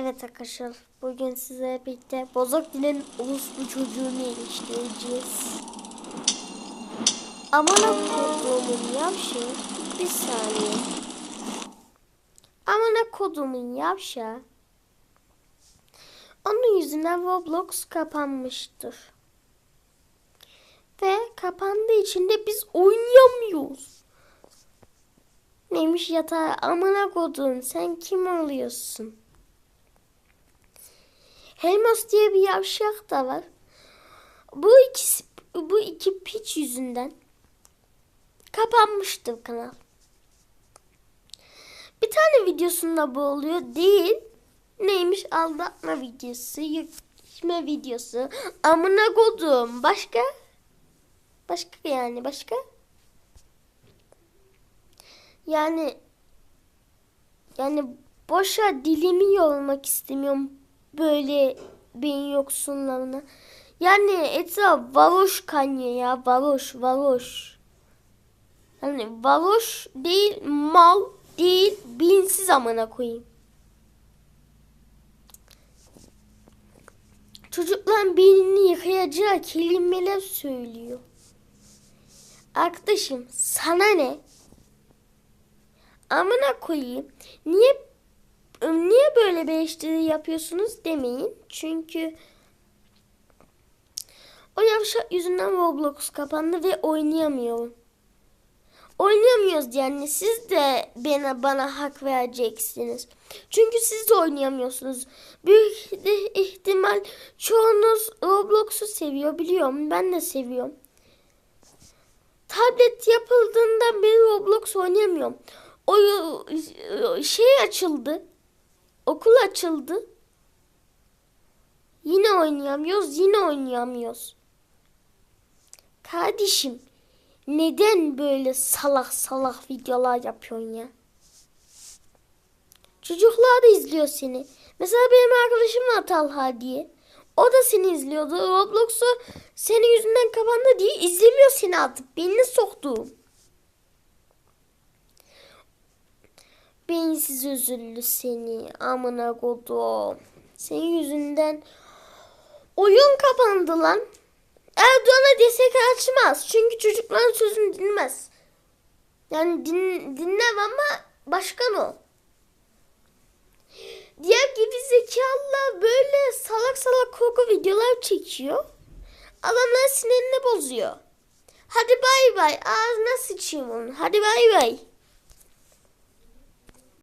Evet arkadaşlar bugün size birlikte bozok dilin uluslu çocuğunu eleştireceğiz. Aman kodumun yavşağı bir saniye. Aman kodumun yavşağı. Onun yüzünden Roblox kapanmıştır. Ve kapandığı için de biz oynayamıyoruz. Neymiş yatağa amına kodum sen kim oluyorsun? Helmos diye bir yavşak da var. Bu ikisi bu iki piç yüzünden kapanmıştır kanal. Bir tane videosunda bu oluyor değil. Neymiş aldatma videosu, yükme videosu. Amına kodum. Başka? Başka yani başka? Yani yani boşa dilimi yormak istemiyorum böyle beyin yoksunlarına. Yani etraf varoş kanya ya varoş varoş. Yani varoş değil mal değil binsiz amına koyayım. Çocukların beynini yıkayacağı kelimeler söylüyor. Arkadaşım sana ne? Amına koyayım. Niye niye böyle bir eleştiri yapıyorsunuz demeyin. Çünkü o yavşak yüzünden Roblox kapandı ve oynayamıyorum. Oynayamıyoruz yani siz de bana, bana hak vereceksiniz. Çünkü siz de oynayamıyorsunuz. Büyük ihtimal çoğunuz Roblox'u seviyor biliyorum. Ben de seviyorum. Tablet yapıldığından beri Roblox oynayamıyorum. O şey açıldı. Okul açıldı. Yine oynayamıyoruz, yine oynayamıyoruz. Kardeşim, neden böyle salak salak videolar yapıyorsun ya? Çocuklar da izliyor seni. Mesela benim arkadaşım var Talha diye. O da seni izliyordu. Roblox'u senin yüzünden kapandı diye izlemiyor seni artık. Beynine soktuğum. Beyinsiz üzüldü seni. Amına kodum. Senin yüzünden oyun kapandı lan. Erdoğan'a destek açmaz. Çünkü çocukların sözünü dinlemez. Yani din, dinlem ama başkan o. Diğer gibi zekalılar böyle salak salak korku videolar çekiyor. Adamların sinirini bozuyor. Hadi bay bay. Ağzına sıçayım onun. Hadi bay bay.